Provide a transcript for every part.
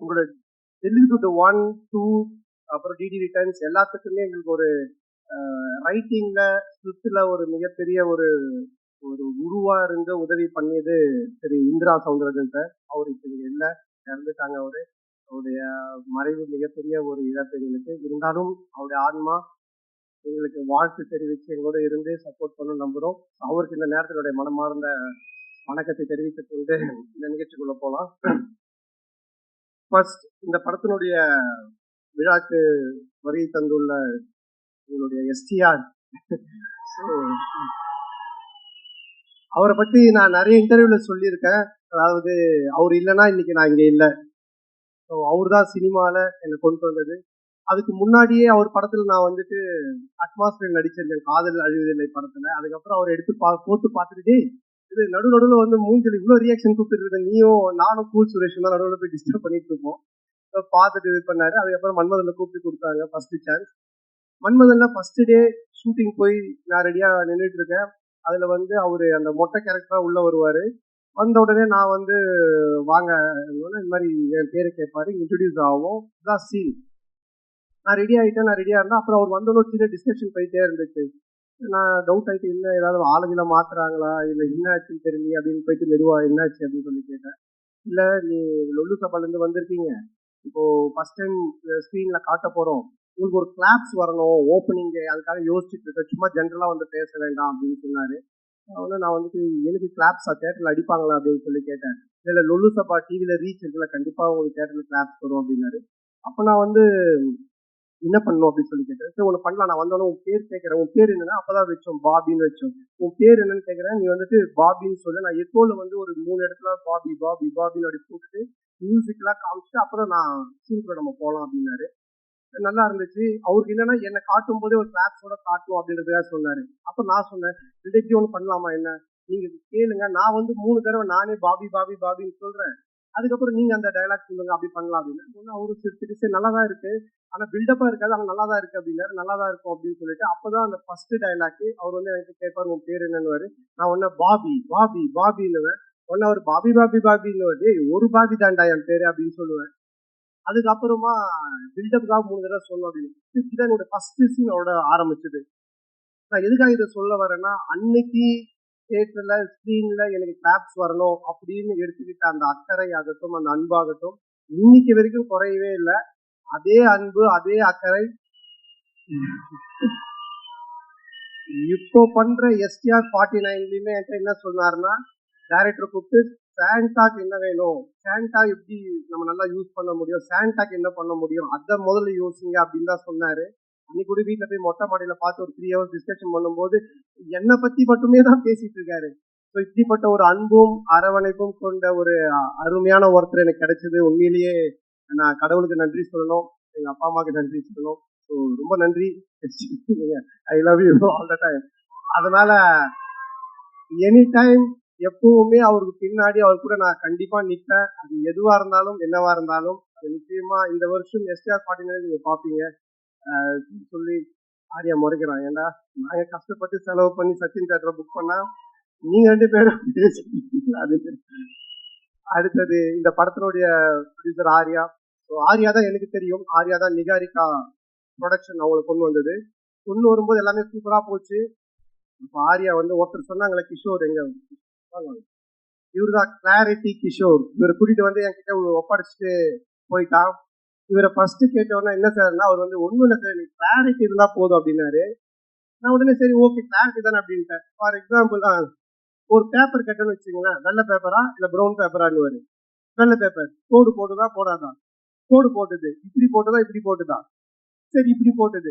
உங்களோட Telugu to one two அப்புறம் DD returns எல்லாத்துக்குமே எங்களுக்கு ஒரு ரைட்டிங்ல ஸ்கிரிப்ட்ல ஒரு மிகப்பெரிய ஒரு ஒரு உருவா இருந்து உதவி பண்ணியது திரு இந்திரா சவுந்தரராஜன் சார். அவர் இப்போ இல்லை இறந்துட்டாங்க அவரு. அவருடைய மறைவு மிகப்பெரிய ஒரு இழப்பு எங்களுக்கு. இருந்தாலும் அவருடைய ஆன்மா எங்களுக்கு வாழ்த்து தெரிவித்து எங்களோட இருந்து சப்போர்ட் பண்ண நம்புறோம். அவருக்கு இந்த நேரத்தினுடைய மனமார்ந்த வணக்கத்தை தெரிவித்துக் கொண்டு இந்த நிகழ்ச்சிக்குள்ள போலாம் ஃபர்ஸ்ட் இந்த படத்தினுடைய விழாக்கு வருகை தந்துள்ள உங்களுடைய எஸ்டிஆர் அவரை பத்தி நான் நிறைய இன்டர்வியூல சொல்லியிருக்கேன். அதாவது அவர் இல்லைன்னா இன்னைக்கு நான் இங்க இல்லை. ஸோ அவர் தான் சினிமாவில் என்னை கொண்டு வந்தது. அதுக்கு முன்னாடியே அவர் படத்துல நான் வந்துட்டு அட்மாஸ்பியர் நடிச்சிருந்தேன் காதல் அழிவதில்லை படத்துல. அதுக்கப்புறம் அவர் எடுத்து பா போட்டு பார்த்துட்டு இது நடு நடுவில் வந்து மூஞ்சில் இவ்வளோ ரியாக்ஷன் கொடுத்துட்டு நீயும் நானும் கூல் சுரேஷும் தான் நடுவில் போய் டிஸ்டர்ப் பண்ணிட்டு இருப்போம் பார்த்துட்டு இது பண்ணாரு. அதுக்கப்புறம் மன்மதனில் கூப்பிட்டு கொடுத்தாங்க ஃபர்ஸ்ட் சான்ஸ் மன்மதன்ல ஃபர்ஸ்ட் டே ஷூட்டிங் போய் நான் ரெடியாக நின்றுட்டு இருக்கேன். அதில் வந்து அவர் அந்த மொட்டை கேரக்டராக உள்ளே வருவார். வந்த உடனே நான் வந்து வாங்க இந்த மாதிரி என் பேரை கேட்பாரு. இன்ட்ரடியூஸ் ஆகும் இதான் சீன் நான் ரெடி ஆகிட்டேன் நான் ரெடியாக இருந்தேன். அப்புறம் அவர் வந்தோட சின்ன டிஸ்கஷன் போயிட்டே இருந்துச்சு. நான் டவுட் ஆகிட்டு என்ன ஏதாவது ஆளுகளை மாத்துறாங்களா? இல்லை என்ன ஆச்சுன்னு தெரியல அப்படின்னு போயிட்டு மெதுவா என்னாச்சு அப்படின்னு சொல்லி கேட்டேன். இல்லை நீ லொல்லு சபாலேருந்து வந்திருக்கீங்க. இப்போ ஃபர்ஸ்ட் டைம் ஸ்க்ரீனில் காட்ட போகிறோம் உங்களுக்கு ஒரு கிளாப்ஸ் வரணும் ஓப்பனிங் அதுக்காக யோசிச்சுட்டு இருக்கேன். சும்மா ஜென்ரலாக வந்து பேச வேண்டாம் அப்படின்னு சொன்னார். அவனு நான் வந்துட்டு எனக்கு கிளாப்ஸாக தேட்டரில் அடிப்பாங்களா? அப்படின்னு சொல்லி கேட்டேன். இல்லை லொல்லு சபா டிவியில் ரீச் இருக்குல்ல. கண்டிப்பாக உங்களுக்கு தேட்டரில் கிளாப்ஸ் வரும் அப்படின்னாரு. அப்போ நான் வந்து என்ன பண்ணணும் அப்படின்னு சொல்லி கேட்டேன். சரி ஒன்று பண்ணலாம். நான் வந்தோடனே உன் பேர் கேட்குறேன். உன் பேர் என்னன்னா அப்பதான் வச்சோம் பாபின்னு வச்சோம். உன் பேர் என்னன்னு கேட்குறேன். நீ வந்துட்டு பாபின்னு சொல்லு. நான் எக்கோல வந்து ஒரு மூணு இடத்துல பாபி பாபி பாபின்னு அப்படி போட்டுட்டு மியூசிக்லாம் காமிச்சிட்டு அப்புறம் நான் சீனுக்குள்ள நம்ம போகலாம் அப்படின்னாரு. நல்லா இருந்துச்சு. அவருக்கு என்னன்னா என்னை காட்டும் போதே ஒரு கிளாப்ஸோட காட்டும் அப்படின்றதுக்காக சொன்னாரு. அப்ப நான் சொன்னேன் இதை ஒன்று பண்ணலாமா என்ன? நீங்க கேளுங்க. நான் வந்து மூணு தடவை நானே பாபி பாபி பாபின்னு சொல்றேன். அதுக்கப்புறம் நீங்க அந்த டைலாக் சொல்லுங்க அப்படி பண்ணலாம் அப்படின்னு. ஒன்று அவரு சிரிச்சுட்டு சரி நல்லா தான் இருக்கு. ஆனா பில்டப்பா இருக்காது ஆனா நல்லா தான் இருக்கு அப்படின்னாரு நல்லா தான் இருக்கும் அப்படின்னு சொல்லிட்டு அப்பதான் அந்த ஃபர்ஸ்ட் டைலாக் அவர் வந்து எனக்கு கேட்பார் உன் பேர் என்னன்னு நான் ஒன்னு பாபி பாபி பாபின்னுவேன். ஒன்னு அவர் பாபி பாபி பாபின்னு ஒரு பாபி தாண்டா என் பேரு அப்படின்னு சொல்லுவேன். அதுக்கப்புறமா பில்டப்புக்காக மூணு தடவை சொல்லணும் அப்படின்னு. இதுதான் என்னோட ஃபர்ஸ்ட் சீன் அவரோட ஆரம்பிச்சது. நான் எதுக்காக இதை சொல்ல வரேன்னா அன்னைக்கு தேட்டர்ல ஸ்க்ரீன்ல எனக்கு கிளாப்ஸ் வரணும் அப்படின்னு எடுத்துக்கிட்ட அந்த அக்கறை ஆகட்டும் அந்த அன்பாகட்டும் இன்னைக்கு வரைக்கும் குறையவே இல்லை. அதே அன்பு அதே அக்கறை. இப்போ பண்ற எஸ்டிஆர் ஃபார்ட்டி நைன்லயுமே என்கிட்ட என்ன சொன்னாருன்னா டேரக்டர் கூப்பிட்டு சாண்டாக்கு என்ன வேணும்? சாண்டா எப்படி நம்ம நல்லா யூஸ் பண்ண முடியும்? சாண்டாக்கு என்ன பண்ண முடியும்? அதை முதல்ல யோசிங்க அப்படின்னு தான் சொன்னாரு. அன்னைக்கு ஒரு வீட்டுல போய் மொட்டை மாடியில பார்த்து ஒரு த்ரீ ஹவர்ஸ் டிஸ்கஷன் பண்ணும்போது என்னை பத்தி மட்டுமே தான் பேசிட்டு இருக்காரு. ஸோ இப்படிப்பட்ட ஒரு அன்பும் அரவணைப்பும் கொண்ட ஒரு அருமையான ஒருத்தர் எனக்கு கிடைச்சது. உண்மையிலேயே நான் கடவுளுக்கு நன்றி சொல்லணும். எங்க அப்பா அம்மாவுக்கு நன்றி சொல்லணும். ஸோ ரொம்ப நன்றி. I love you all the time அதனால எனி டைம் எப்பவுமே அவருக்கு பின்னாடி அவர் கூட நான் கண்டிப்பா நிற்பேன் அது எதுவா இருந்தாலும் என்னவா இருந்தாலும் நிச்சயமா இந்த வருஷம் எஸ்டிஆர் ஃபார்ட்டி நீங்க பாப்பீங்க சொல்லி ஆரியா முறைக்கிறான். ஏண்டா நாங்க கஷ்டப்பட்டு செலவு பண்ணி சச்சின் தேட்டரை புக் பண்ணா நீங்க ரெண்டு பேரும் அது அடுத்தது இந்த படத்தினுடைய ப்ரொடியூசர் ஆர்யா. ஸோ ஆர்யா தான் எனக்கு தெரியும். ஆர்யா தான் நிகாரிகா ப்ரொடக்ஷன் அவங்களை கொண்டு வந்தது. கொண்டு வரும்போது எல்லாமே சூப்பராக போச்சு. இப்போ ஆர்யா வந்து ஒருத்தர் சொன்னாங்களே கிஷோர் எங்க? இவரு தான் கிளாரிட்டி கிஷோர். இவர் கூட்டிட்டு வந்து என்கிட்ட ஒப்படைச்சிட்டு போயிட்டான். இவரை ஃபர்ஸ்ட் கேட்டவொடனே என்ன சார்னா அவர் வந்து ஒன்றும் இல்லை சார் கிளாரிட்டி இருந்தா போதும் அப்படின்னாரு. நான் உடனே சரி ஓகே கிளாரிட்டி தானே அப்படின்ட்டேன் ஃபார் எக்ஸாம்பிள் தான் ஒரு பேப்பர் கட்டணும்னு வச்சுங்களேன் வெள்ளை பேப்பரா இல்ல ப்ரௌன் பேப்பரான்னு வெள்ளை பேப்பர் கோடு போட்டுதா போடாதா? கோடு போட்டது. இப்படி போட்டதா இப்படி போட்டுதா? சரி இப்படி போட்டது.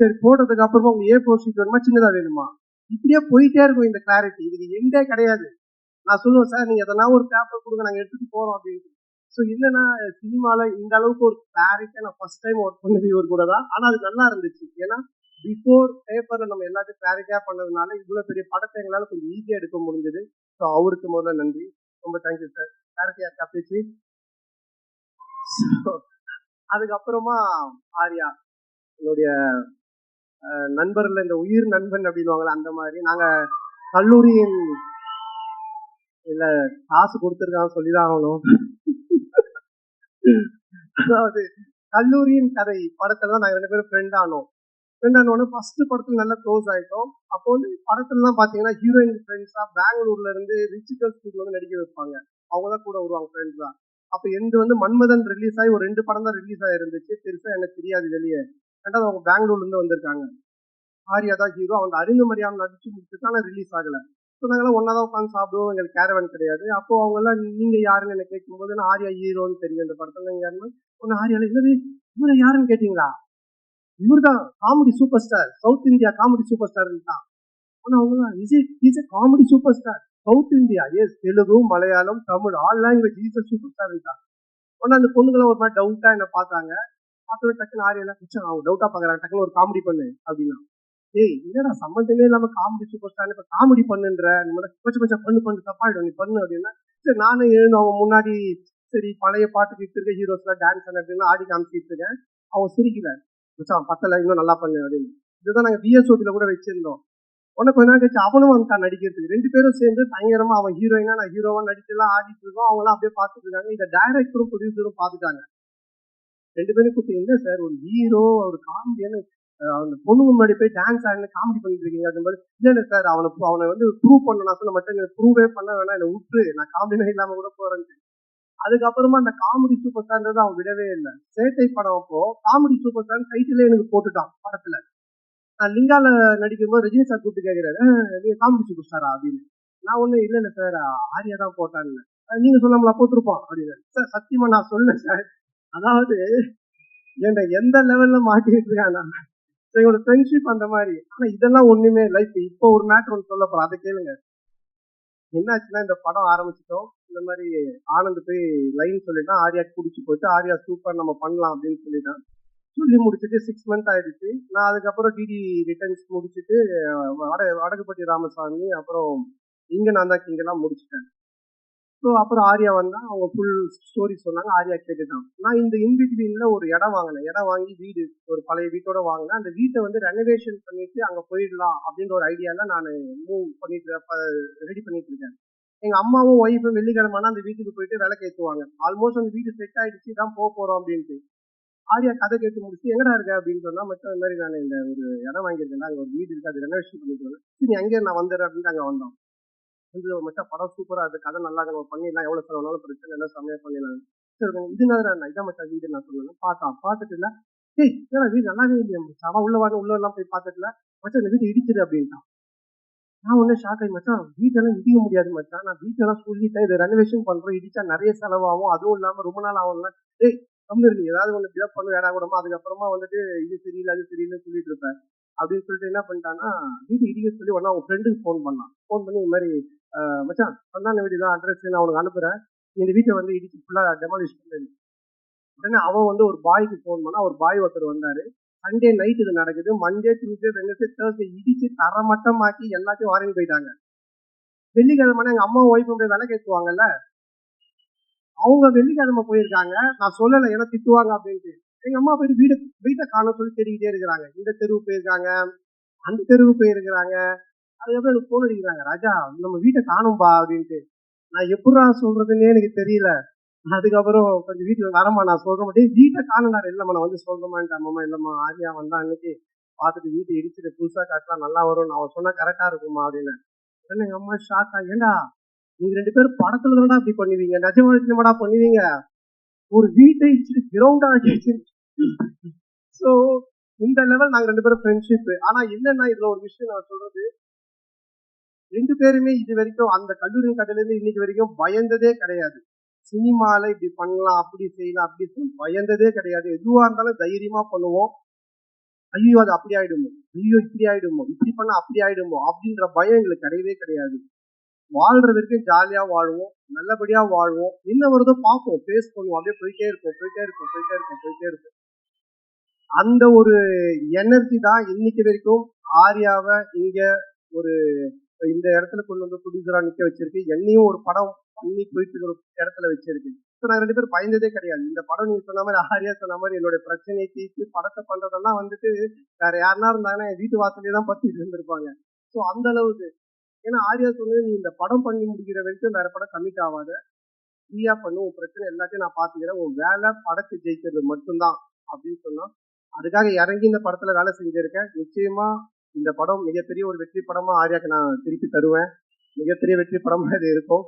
சரி போட்டதுக்கு அப்புறமா உங்க ஏ ஃபோர் ஷீட் வேணுமா? சின்னதா வேணுமா? இப்படியே போயிட்டே இருக்கும் இந்த கிளாரிட்டி இதுக்கு எண்டே கிடையாது. நான் சொல்லுவேன் சார் நீங்க எதனா ஒரு பேப்பர் கொடுங்க நாங்க எடுத்துட்டு போறோம் அப்படின்ட்டு ஸோ என்னன்னா சினிமால இந்த அளவுக்கு ஒரு கிளாரிட்டியா நான் ஃபர்ஸ்ட் டைம் ஒர்க் பண்ணது இவர் கூட தான். ஆனா அது நல்லா இருந்துச்சு. ஏன்னா பிஃபோர் பேப்பர்ல நம்ம எல்லாத்தையும் கிளாரிட்டியா பண்ணதுனால இவ்வளவு பெரிய படத்தை எங்களால கொஞ்சம் ஈஸியா எடுக்க முடிஞ்சது. ஸோ அவருக்கு முதல்ல நன்றி. ரொம்ப தேங்க்யூ சார் கிளாரிட்டியா தப்பிச்சு அதுக்கப்புறமா ஆர்யா என்னுடைய நண்பர்ல இந்த உயிர் நண்பன் அப்படின்வாங்களே அந்த மாதிரி. நாங்க கல்லூரியின் இல்ல காசு கொடுத்துருக்காங்க சொல்லிதான் ஆகணும். அதாவது கல்லூரியின் கதை படத்துல தான் நாங்க ரெண்டு பேரும் ஃப்ரெண்ட் ஆனோம். ஃப்ரெண்ட் ஆனோடனே ஃபர்ஸ்ட் படத்துல நல்லா க்ளோஸ் ஆயிட்டோம். அப்போ வந்து படத்துல தான் பாத்தீங்கன்னா ஹீரோயின் ஃப்ரெண்ட்ஸா பெங்களூர்ல இருந்து ரிச்சிகல் ஸ்டூடியோ வந்து நடிக்க வைப்பாங்க. அவங்க தான் கூட வருவாங்க ஃப்ரெண்ட்ஸ் தான் அப்ப எந்த வந்து மன்மதன் ரிலீஸ் ஆகி ஒரு ரெண்டு படம் தான் ரிலீஸ் ஆயிருந்துச்சு. பெருசா எனக்கு தெரியாது வெளியே. ரெண்டாவது அவங்க பெங்களூர்ல இருந்து வந்திருக்காங்க. ஆர்யா தான் ஹீரோ அவங்க அறிந்து மரியாதை நடிச்சு முடிச்சுட்டு ஆனா ரிலீஸ் ஆகல. ஸோ நாங்களாம் ஒன்றா தான் உட்காந்து சாப்பிடுவோம். எங்களுக்கு கேரவன் கிடையாது. அப்போ அவங்கெல்லாம் நீங்கள் யாருன்னு என்ன கேட்கும்போது நான் ஆர்யா ஹீரோன்னு தெரியும். இந்த படத்தில் நீங்கள் யாருன்னா? ஒன்று ஆர்யால என்னது? இவரை யாருன்னு கேட்டீங்களா? இவர்தான் comedy super star south India comedy super star தான் ஆனால் அவங்க is it is comedy super star south India yes Telugu Malayalam Tamil all language is super star தான் உடனே அந்த பொண்ணுங்களாம் ஒரு மாதிரி டவுட்டாக என்ன பார்த்தாங்க. பார்த்தோட டக்குன்னு ஆரியெல்லாம் அவங்க டவுட்டாக பார்க்குறாங்க டக்குன்னு ஒரு காமெடி பண்ணு அப்படின்னா. ஏய் என்னடா சம்பந்தமே இல்லாம காமெடி சூப்பர் ஸ்டார் இப்ப காமெடி பண்ணுன்ற இந்த மாதிரி கொஞ்சம் கொஞ்சம் பண்ணு பண்ணு தப்பாயிடும் நீ பண்ணு அப்படின்னா சரி நானும் எழுந்து அவன் முன்னாடி சரி பழைய பாட்டுக்கு இப்போ இருக்க ஹீரோஸ்ல டான்ஸ் அப்படின்னு ஆடி காமிச்சிட்டு இருக்கேன். அவன் சிரிக்கல. அவன் பத்தல இன்னும் நல்லா பண்ணு அப்படின்னு. இதுதான் நாங்க பிஎஸ்ஓபில கூட வச்சிருந்தோம். உடனே கொஞ்ச நாள் கழிச்சு அவனும் வந்துட்டான் நடிக்கிறதுக்கு ரெண்டு பேரும் சேர்ந்து பயங்கரமா அவன் ஹீரோயினா நான் ஹீரோவா நடிச்செல்லாம் ஆடிட்டு இருக்கோம். அவங்களாம் அப்படியே பார்த்துட்டு இருக்காங்க. இந்த டைரக்டரும் ப்ரொடியூசரும் பார்த்துட்டாங்க. ரெண்டு பேரும் கூப்பிட்டு என்ன சார் ஒரு ஹீரோ ஒரு காமெடியான அந்த பொண்ணு முன்னாடி போய் டான்ஸ் ஆடினு காமெடி பண்ணிட்டு இருக்கீங்க அது மாதிரி இல்லை சார் அவனை அவனை வந்து ப்ரூவ் பண்ண நான் சொன்ன மட்டும் ப்ரூவே பண்ண வேணாம் என்னை விட்டு நான் காமெடினா இல்லாமல் கூட போறேன் அதுக்கப்புறமா அந்த காமெடி சூப்பர் ஸ்டார்ன்றது அவன் விடவே இல்லை. சேட்டை படம் அப்போ காமெடி சூப்பர் ஸ்டார் டைட்டிலே எனக்கு போட்டுட்டான் படத்துல. நான் லிங்கால நடிக்கும்போது ரஜினி சார் கூப்பிட்டு கேட்கிறாரு நீங்க காமெடி சூப்பர் ஸ்டாரா அப்படின்னு. நான் ஒண்ணு இல்லை இல்லை சார் ஆரியா தான் போட்டான்னு நீங்க சொல்லாமலா போட்டிருப்போம். அப்படின்னு. சார் சத்தியமா நான் சொல்லேன் சார் அதாவது என்ன எந்த லெவல்ல மாட்டிட்டு ஸோ எங்களோட ஃப்ரெண்ட்ஷிப் அந்த மாதிரி. ஆனா இதெல்லாம் ஒண்ணுமே இல்லை. இப்ப இப்போ ஒரு மேட்ரு ஒன்று சொல்ல போறோம் அதை கேளுங்க. என்னாச்சுன்னா இந்த படம் ஆரம்பிச்சிட்டோம். இந்த மாதிரி ஆனந்த் போய் லைன் சொல்லிட்டான். ஆர்யா பிடிச்சி போயிட்டு ஆர்யா சூப்பர் நம்ம பண்ணலாம் அப்படின்னு சொல்லிட்டான். சொல்லி முடிச்சுட்டு சிக்ஸ் மந்த் ஆயிடுச்சு. நான் அதுக்கப்புறம் டிடி ரிட்டர்ன்ஸ் முடிச்சுட்டு வட வடகுப்பட்டி ராமசாமி அப்புறம் இங்க நான் தான் இங்கெல்லாம் முடிச்சுட்டேன். ஸோ அப்புறம் ஆர்யா வந்தா அவங்க ஃபுல் ஸ்டோரி சொன்னாங்க. ஆர்யா கேட்டுட்டான். நான் இந்த இன்பிட்வீன்ல ஒரு இடம் வாங்கினேன். இடம் வாங்கி வீடு ஒரு பழைய வீட்டோட வாங்கினேன். அந்த வீட்டை வந்து ரெனோவேஷன் பண்ணிட்டு அங்க போயிடலாம் அப்படின்ற ஒரு ஐடியால நான் மூவ் பண்ணிட்டு ரெடி பண்ணிட்டு இருக்கேன். எங்க அம்மாவும் ஒய்ஃபும் வெள்ளிக்கிழமைனா அந்த வீட்டுக்கு போயிட்டு வேலை கேட்டுவாங்க ஆல்மோஸ்ட் அந்த வீடு செட் ஆயிடுச்சு. தான் போக போறோம் அப்படின்ட்டு. ஆரியா கதை கேட்டு முடிச்சு எங்கடா இருக்க? அப்படின்னு சொன்னா மற்ற இந்த மாதிரி நான் இந்த ஒரு இடம் வாங்கியிருக்கேன் அங்க ஒரு வீடு இருக்கு. அது ரெனோவேஷன் பண்ணிட்டு சரி அங்கே நான் வந்துடுறேன். அப்படின்ட்டு அங்க வந்தோம். வந்து மச்சான் படம் சூப்பரா அது கதை நல்லா நம்ம பண்ணிடலாம் எவ்வளவு செலவுனாலும் பிரச்சனை இல்லை செம்மையா பண்ணிடலாம். சரி இது நான் இதான் மச்சான் வீடு நான் சொல்லுவேன் பார்த்தா பார்த்துட்டு இல்ல. ஏய் ஏன்னா வீடு நல்லாவே இல்லையா மச்சான் அவன் உள்ள வாங்க உள்ள எல்லாம் போய் பார்த்துட்டு இல்ல. மச்சான் இந்த வீடு இடிச்சிரு அப்படின்ட்டான். நான் ஒன்னும் ஷாக் ஆகி மச்சான் வீட்டெல்லாம் இடிக்க முடியாது மச்சான். நான் வீட்டெல்லாம் சொல்லிட்டேன் இதை ரெனோவேஷன் பண்றோம் இடிச்சா நிறைய செலவாகும் அதுவும் இல்லாம ரொம்ப நாள் ஆகும்ல. ஏய் கம்மி நீ ஏதாவது ஒன்று டிஸ்டர்ப் பண்ண வேடா கூடமா அதுக்கப்புறமா வந்துட்டு இது சரியில்லை அது சரியில்லை சொல்லிட்டு இருப்பேன் அப்படின்னு சொல்லிட்டு என்ன பண்ணிட்டான்னா வீட்டு இடிக்க சொல்லி உடனே அவங்க ஃப்ரெண்டுக்கு ஃபோன் பண்ணான். ஃபோன் பண்ணி இந்த மாதிரி மச்சான் சந்தான வீடு தான் அட்ரஸ் நான் உனக்கு அனுப்புறேன். இந்த வீட்டை வந்து இடிச்சு ஃபுல்லா டெமாலிஷ் பண்ணு. உடனே அவன் வந்து ஒரு பாய்க்கு ஃபோன் பண்ணா ஒரு பாய் ஒருத்தர் வந்தாரு. சண்டே நைட் இது நடக்குது. மண்டே டியூஸ்டே வெனஸ்டே தேர்ஸ்டே இடிச்சு தரமட்டமாக்கி எல்லாத்தையும் வாரங்கி போயிட்டாங்க வெள்ளிக்கிழமை எங்க அம்மா ஒய்ஃபும் போய் விலை கேட்குவாங்கல்ல அவங்க வெள்ளிக்கிழமை போயிருக்காங்க. நான் சொல்லலை ஏன்னா திட்டுவாங்க அப்படின்ட்டு. எங்க அம்மா போயிட்டு வீடு வீட்டை காணும் சொல்லி தெரிவிக்கிட்டே இருக்கிறாங்க. இந்த தெருவு போயிருக்காங்க. அந்த தெருவு போயிருக்கிறாங்க. அதுக்கப்புறம் எனக்கு போன் அடிக்கிறாங்க ராஜா நம்ம வீட்டை காணும்பா அப்படின்ட்டு. நான் எப்படா சொல்றதுன்னே எனக்கு தெரியல. அதுக்கப்புறம் கொஞ்சம் வீட்டுல வரமா நான் சொல்ற மாட்டேன் வீட்டை காணுனாரு. இல்லம்மா நான் வந்து சொல்றமான்ட்டு அம்மா இல்லம்மா ஆரியா வந்தா அன்னைக்கு பார்த்துட்டு வீட்டை இடிச்சுட்டு புதுசா காட்டலாம் நல்லா வரும் நான் சொன்னா கரெக்டா இருக்குமா அப்படின்னு. உடனே எங்க அம்மா ஷாக்கா ஏண்டா நீங்க ரெண்டு பேரும் படத்துல தானடா அப்படி பண்ணுவீங்க? நஜ வாழ்க்கையிலடா பண்ணுவீங்க? ஒரு வீட்டை இடிச்சுட்டு கிரவுண்டா சோ இந்த லெவல் நாங்க ரெண்டு பேரும் ஃப்ரெண்ட்ஷிப் ஆனா என்னன்னா இதுல ஒரு விஷயம் நான் சொல்றது ரெண்டு பேருமே இது வரைக்கும் அந்த கல்லூரி கதையிலேருந்து இன்னைக்கு வரைக்கும் பயந்ததே கிடையாது. சினிமால இப்படி பண்ணலாம் அப்படி செய்யலாம் அப்படி பயந்ததே கிடையாது. எதுவா இருந்தாலும் தைரியமா பண்ணுவோம். ஐயோ அது அப்படி ஆயிடுமோ? ஐயோ இப்படி ஆயிடுமோ? இப்படி பண்ணா அப்படி ஆயிடுமோ? அப்படின்ற பயம் எங்களுக்கு கிடையவே கிடையாது. வாழ்ற வரைக்கும் ஜாலியா வாழ்வோம் நல்லபடியா வாழ்வோம். என்ன வருதோ பார்ப்போம். ஃபேஸ் பண்ணுவோம். அப்படியே போயிட்டே இருப்போம் போயிட்டே இருப்போம் போயிட்டே இருப்போம் போயிட்டே இருப்போம். அந்த ஒரு எனர்ஜி தான் இன்னைக்கு வரைக்கும் ஆர்யாவை இங்க ஒரு இந்த இடத்துல கொண்டு வந்து ப்ரொடியூசரா நிக்க வச்சிருக்கு. என்னையும் ஒரு படம் பண்ணி போயிட்டு இருக்கிற இடத்துல வச்சிருக்கு. ஸோ நாங்கள் ரெண்டு பேரும் பயந்ததே கிடையாது. இந்த படம் நீங்க சொன்ன மாதிரி ஆரியா சொன்ன மாதிரி என்னோட பிரச்சனையை தீர்த்து படத்தை பண்றதெல்லாம் வந்துட்டு வேற யாருனா இருந்தாங்கன்னா என் வீட்டு வாசலே தான் பத்திட்டு இருந்திருப்பாங்க. ஸோ அந்த அளவுக்கு. ஏன்னா ஆரியா சொன்னது நீ இந்த படம் பண்ணி முடிக்கிற வரைக்கும் வேற படம் கமிட் ஆகாத. ஃப்ரீயா பண்ணு? உன் பிரச்சனை எல்லாத்தையும் நான் பாத்துக்கிறேன் உன் வேலை படத்தை ஜெயிக்கிறது மட்டும்தான். அப்படின்னு சொன்னா அதுக்காக இறங்கி இந்த படத்துல வேலை செஞ்சிருக்கேன். நிச்சயமா இந்த படம் மிகப்பெரிய ஒரு வெற்றி படமா ஆர்யாக்கு நான் திருப்பி தருவேன். மிகப்பெரிய வெற்றி படமா இது இருக்கும்.